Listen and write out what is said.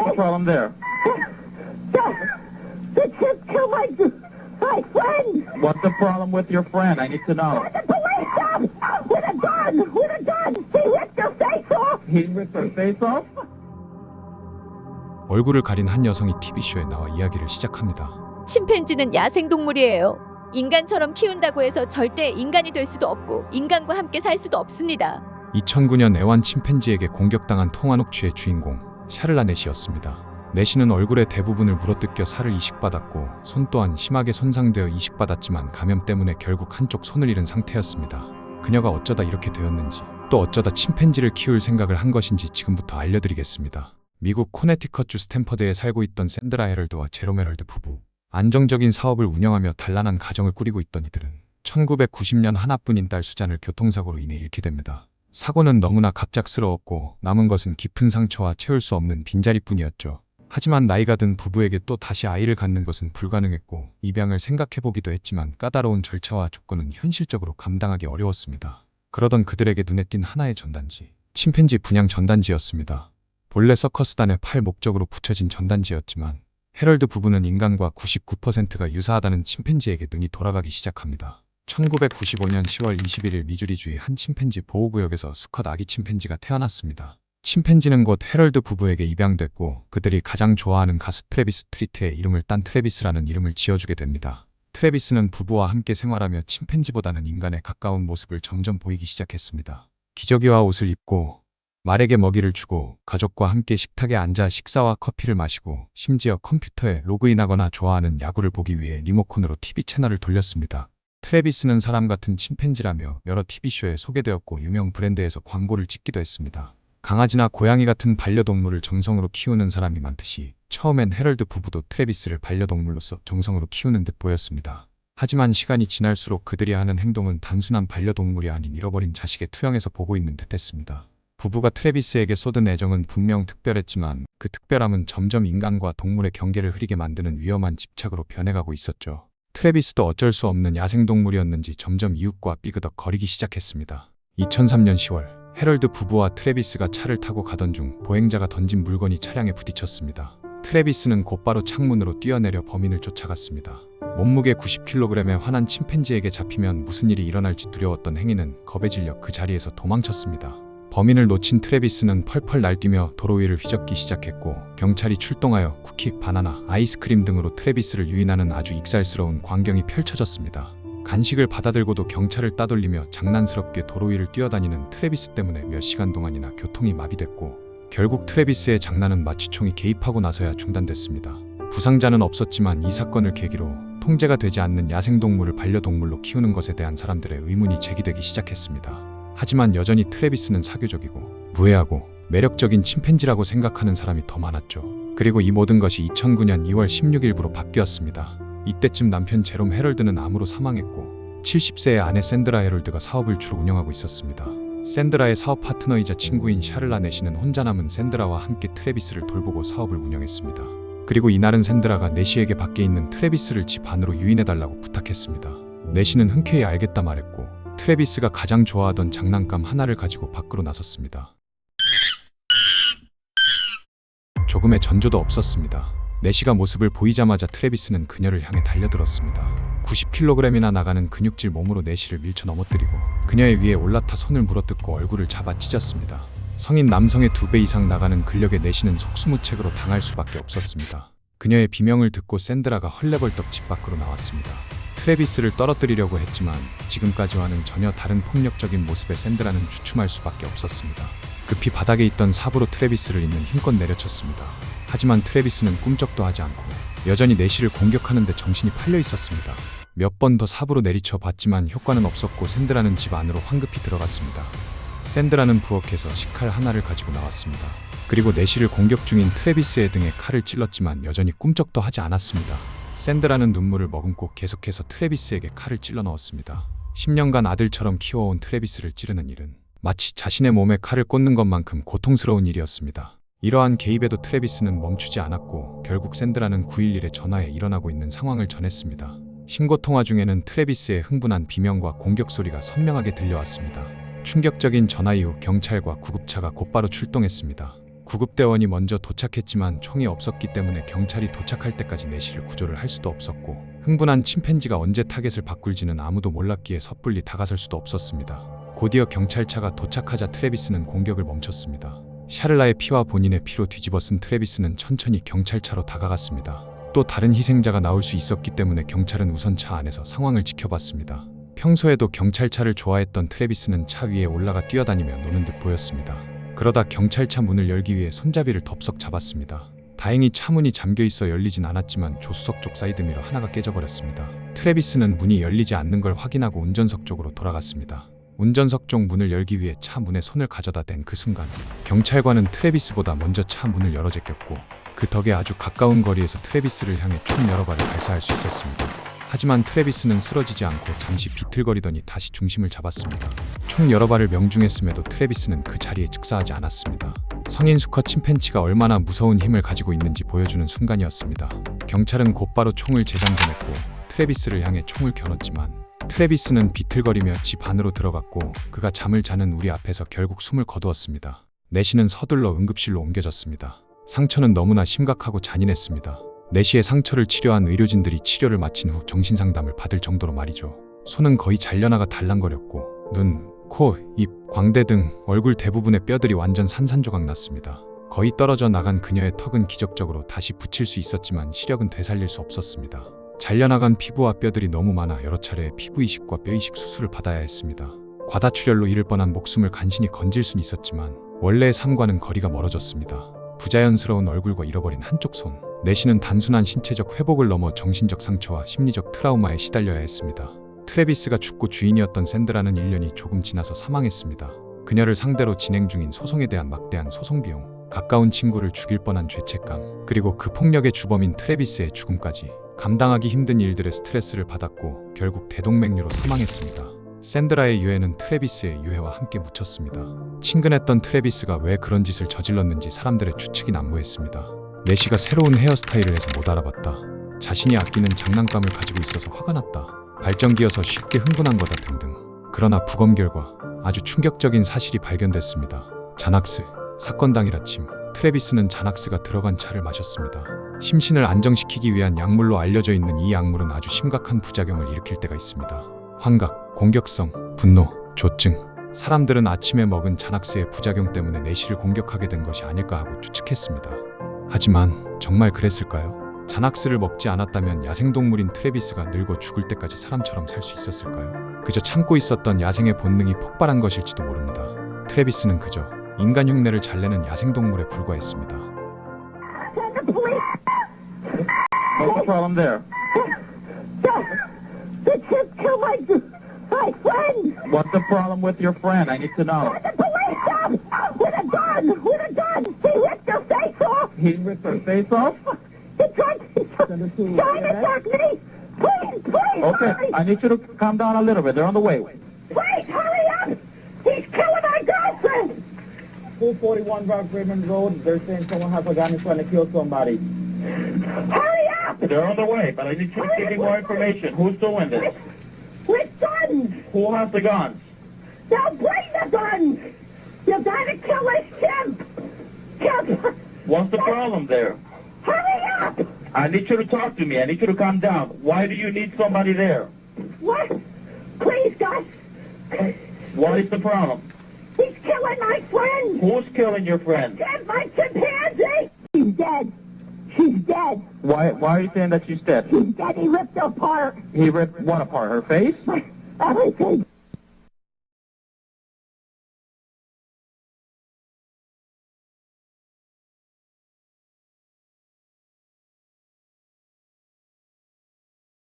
What's the problem there? The chip killed my, my friend! What's the problem with your friend? I need to know. The police come! With a gun! With a gun! He ripped her face off! He ripped her face off? 얼굴을 가린 한 여성이 TV쇼에 나와 이야기를 시작합니다. 침팬지는 야생동물이에요. 인간처럼 키운다고 해서 절대 인간이 될 수도 없고 인간과 함께 살 수도 없습니다. 2009년 애완 침팬지에게 공격당한 통화 녹취의 주인공 샤를라 넷이었습니다. 넷이는 얼굴의 대부분을 물어뜯겨 살을 이식받았고 손 또한 심하게 손상되어 이식받았지만 감염 때문에 결국 한쪽 손을 잃은 상태였습니다. 그녀가 어쩌다 이렇게 되었는지 또 어쩌다 침팬지를 키울 생각을 한 것인지 지금부터 알려드리겠습니다. 미국 코네티컷주 스탠퍼드에 살고 있던 샌드라 헤럴드와 제롬 헤럴드 부부 안정적인 사업을 운영하며 단란한 가정을 꾸리고 있던 이들은 1990년 하나뿐인 딸 수잔을 교통사고로 인해 잃게 됩니다. 사고는 너무나 갑작스러웠고 남은 것은 깊은 상처와 채울 수 없는 빈자리뿐이었죠. 하지만 나이가 든 부부에게 또 다시 아이를 갖는 것은 불가능했고 입양을 생각해보기도 했지만 까다로운 절차와 조건은 현실적으로 감당하기 어려웠습니다. 그러던 그들에게 눈에 띈 하나의 전단지, 침팬지 분양 전단지였습니다. 본래 서커스단의 팔 목적으로 붙여진 전단지였지만 헤럴드 부부는 인간과 99%가 유사하다는 침팬지에게 눈이 돌아가기 시작합니다. 1995년 10월 21일 미주리주의 한 침팬지 보호구역에서 수컷 아기 침팬지가 태어났습니다. 침팬지는 곧 헤럴드 부부에게 입양됐고 그들이 가장 좋아하는 가수 트래비스 트리트의 이름을 딴 트래비스라는 이름을 지어주게 됩니다. 트래비스는 부부와 함께 생활하며 침팬지보다는 인간에 가까운 모습을 점점 보이기 시작했습니다. 기저귀와 옷을 입고 말에게 먹이를 주고 가족과 함께 식탁에 앉아 식사와 커피를 마시고 심지어 컴퓨터에 로그인하거나 좋아하는 야구를 보기 위해 리모컨으로 TV 채널을 돌렸습니다. 트래비스는 사람 같은 침팬지라며 여러 TV쇼에 소개되었고 유명 브랜드에서 광고를 찍기도 했습니다. 강아지나 고양이 같은 반려동물을 정성으로 키우는 사람이 많듯이 처음엔 헤럴드 부부도 트래비스를 반려동물로서 정성으로 키우는 듯 보였습니다. 하지만 시간이 지날수록 그들이 하는 행동은 단순한 반려동물이 아닌 잃어버린 자식의 투영에서 보고 있는 듯 했습니다. 부부가 트래비스에게 쏟은 애정은 분명 특별했지만 그 특별함은 점점 인간과 동물의 경계를 흐리게 만드는 위험한 집착으로 변해가고 있었죠. 트래비스도 어쩔 수 없는 야생동물이었는지 점점 이웃과 삐그덕 거리기 시작했습니다. 2003년 10월 헤럴드 부부와 트래비스가 차를 타고 가던 중 보행자가 던진 물건이 차량에 부딪혔습니다. 트래비스는 곧바로 창문으로 뛰어내려 범인을 쫓아갔습니다. 몸무게 90kg의 화난 침팬지에게 잡히면 무슨 일이 일어날지 두려웠던 행위는 겁에 질려 그 자리에서 도망쳤습니다. 범인을 놓친 트래비스는 펄펄 날뛰며 도로 위를 휘젓기 시작했고 경찰이 출동하여 쿠키, 바나나, 아이스크림 등으로 트래비스를 유인하는 아주 익살스러운 광경이 펼쳐졌습니다. 간식을 받아들고도 경찰을 따돌리며 장난스럽게 도로 위를 뛰어다니는 트래비스 때문에 몇 시간 동안이나 교통이 마비됐고 결국 트래비스의 장난은 마치 총이 개입하고 나서야 중단됐습니다. 부상자는 없었지만 이 사건을 계기로 통제가 되지 않는 야생동물을 반려동물로 키우는 것에 대한 사람들의 의문이 제기되기 시작했습니다. 하지만 여전히 트래비스는 사교적이고 무해하고 매력적인 침팬지라고 생각하는 사람이 더 많았죠. 그리고 이 모든 것이 2009년 2월 16일부로 바뀌었습니다. 이때쯤 남편 제롬 헤럴드는 암으로 사망했고 70세의 아내 샌드라 헤럴드가 사업을 주로 운영하고 있었습니다. 샌드라의 사업 파트너이자 친구인 샤를라 네시는 혼자 남은 샌드라와 함께 트래비스를 돌보고 사업을 운영했습니다. 그리고 이날은 샌드라가 네시에게 밖에 있는 트래비스를 집 안으로 유인해달라고 부탁했습니다. 네시는 흔쾌히 알겠다 말했고 트래비스가 가장 좋아하던 장난감 하나를 가지고 밖으로 나섰습니다. 조금의 전조도 없었습니다. 네시가 모습을 보이자마자 트래비스는 그녀를 향해 달려들었습니다. 90kg이나 나가는 근육질 몸으로 네시를 밀쳐 넘어뜨리고 그녀의 위에 올라타 손을 물어뜯고 얼굴을 잡아 찢었습니다. 성인 남성의 두 배 이상 나가는 근력의 네시는 속수무책으로 당할 수밖에 없었습니다. 그녀의 비명을 듣고 샌드라가 헐레벌떡 집 밖으로 나왔습니다. 트래비스를 떨어뜨리려고 했지만 지금까지와는 전혀 다른 폭력적인 모습의 샌드라는 주춤할 수밖에 없었습니다. 급히 바닥에 있던 삽으로 트래비스를 있는 힘껏 내려쳤습니다. 하지만 트래비스는 꿈쩍도 하지 않고 여전히 내시를 공격하는데 정신이 팔려 있었습니다. 몇 번 더 삽으로 내리쳐 봤지만 효과는 없었고 샌드라는 집 안으로 황급히 들어갔습니다. 샌드라는 부엌에서 식칼 하나를 가지고 나왔습니다. 그리고 내시를 공격 중인 트래비스의 등에 칼을 찔렀지만 여전히 꿈쩍도 하지 않았습니다. 샌드라는 눈물을 머금고 계속해서 트래비스에게 칼을 찔러 넣었습니다. 10년간 아들처럼 키워온 트래비스를 찌르는 일은 마치 자신의 몸에 칼을 꽂는 것만큼 고통스러운 일이었습니다. 이러한 개입에도 트래비스는 멈추지 않았고 결국 샌드라는 911에 전화해 일어나고 있는 상황을 전했습니다. 신고 통화 중에는 트래비스의 흥분한 비명과 공격 소리가 선명하게 들려왔습니다. 충격적인 전화 이후 경찰과 구급차가 곧바로 출동했습니다. 구급대원이 먼저 도착했지만 총이 없었기 때문에 경찰이 도착할 때까지 내시를 구조를 할 수도 없었고 흥분한 침팬지가 언제 타겟을 바꿀지는 아무도 몰랐기에 섣불리 다가설 수도 없었습니다. 곧이어 경찰차가 도착하자 트레비스는 공격을 멈췄습니다. 샤를라의 피와 본인의 피로 뒤집어 쓴 트레비스는 천천히 경찰차로 다가갔습니다. 또 다른 희생자가 나올 수 있었기 때문에 경찰은 우선 차 안에서 상황을 지켜봤습니다. 평소에도 경찰차를 좋아했던 트레비스는 차 위에 올라가 뛰어다니며 노는 듯 보였습니다. 그러다 경찰차 문을 열기 위해 손잡이를 덥석 잡았습니다. 다행히 차 문이 잠겨 있어 열리진 않았지만 조수석 쪽 사이드미러 하나가 깨져버렸습니다. 트레비스는 문이 열리지 않는 걸 확인하고 운전석 쪽으로 돌아갔습니다. 운전석 쪽 문을 열기 위해 차 문에 손을 가져다 댄 그 순간 경찰관은 트레비스보다 먼저 차 문을 열어 제꼈고 그 덕에 아주 가까운 거리에서 트레비스를 향해 총 여러 발을 발사할 수 있었습니다. 하지만 트레비스는 쓰러지지 않고 잠시 비틀거리더니 다시 중심을 잡았습니다. 총 여러 발을 명중했음에도 트레비스는 그 자리에 즉사하지 않았습니다. 성인 수컷 침팬치가 얼마나 무서운 힘을 가지고 있는지 보여주는 순간이었습니다. 경찰은 곧바로 총을 재장전했고 트레비스를 향해 총을 겨눴지만 트레비스는 비틀거리며 집 안으로 들어갔고 그가 잠을 자는 우리 앞에서 결국 숨을 거두었습니다. 내시는 서둘러 응급실로 옮겨졌습니다. 상처는 너무나 심각하고 잔인했습니다. 내시의 상처를 치료한 의료진들이 치료를 마친 후 정신상담을 받을 정도로 말이죠. 손은 거의 잘려나가 달랑거렸고 눈, 코, 입, 광대 등 얼굴 대부분의 뼈들이 완전 산산조각 났습니다. 거의 떨어져 나간 그녀의 턱은 기적적으로 다시 붙일 수 있었지만 시력은 되살릴 수 없었습니다. 잘려나간 피부와 뼈들이 너무 많아 여러 차례 피부 이식과 뼈 이식 수술을 받아야 했습니다. 과다출혈로 잃을 뻔한 목숨을 간신히 건질 순 있었지만 원래의 삶과는 거리가 멀어졌습니다. 부자연스러운 얼굴과 잃어버린 한쪽 손. 내시는 단순한 신체적 회복을 넘어 정신적 상처와 심리적 트라우마에 시달려야 했습니다. 트레비스가 죽고 주인이었던 샌드라는 1년이 조금 지나서 사망했습니다. 그녀를 상대로 진행 중인 소송에 대한 막대한 소송 비용, 가까운 친구를 죽일 뻔한 죄책감, 그리고 그 폭력의 주범인 트레비스의 죽음까지 감당하기 힘든 일들의 스트레스를 받았고 결국 대동맥류로 사망했습니다. 샌드라의 유해는 트레비스의 유해와 함께 묻혔습니다. 친근했던 트레비스가 왜 그런 짓을 저질렀는지 사람들의 추측이 난무했습니다. 내시가 새로운 헤어스타일을 해서 못 알아봤다. 자신이 아끼는 장난감을 가지고 있어서 화가 났다. 발전기여서 쉽게 흥분한 거다 등등. 그러나 부검 결과 아주 충격적인 사실이 발견됐습니다. 자낙스. 사건 당일 아침 트레비스는 자낙스가 들어간 차를 마셨습니다. 심신을 안정시키기 위한 약물로 알려져 있는 이 약물은 아주 심각한 부작용을 일으킬 때가 있습니다. 환각, 공격성, 분노, 조증. 사람들은 아침에 먹은 자낙스의 부작용 때문에 내시를 공격하게 된 것이 아닐까 하고 추측했습니다. 하지만 정말 그랬을까요? 자낙스를 먹지 않았다면 야생동물인 트레비스가 늙어 죽을 때까지 사람처럼 살 수 있었을까요? 그저 참고 있었던 야생의 본능이 폭발한 것일지도 모릅니다. 트레비스는 그저 인간 흉내를 잘 내는 야생동물에 불과했습니다. Police with a gun. With a gun. He ripped her face off. He ripped her face off? He tried, tried trying to attack me. Please, please, Okay, hurry. I need you to calm down a little bit. They're on the way. Please, hurry up. He's killing my girlfriend. 241 Rock Raymond Road. They're saying someone has a gun and trying to kill somebody. Hurry up. They're on the way, but I need you to give me more information. Who's doing this? With guns. Who has the guns? Now bring the guns. You gotta kill this chimp. Chimp. What's the problem there? Hurry up. I need you to talk to me. I need you to calm down. Why do you need somebody there? What? Please, Gus. What is the problem? He's killing my friend. Who's killing your friend? Chimp, my chimpanzee. She's dead. She's dead. Why Why are you saying that she's dead? She's dead. He ripped her apart. He ripped what apart? Her face? Everything.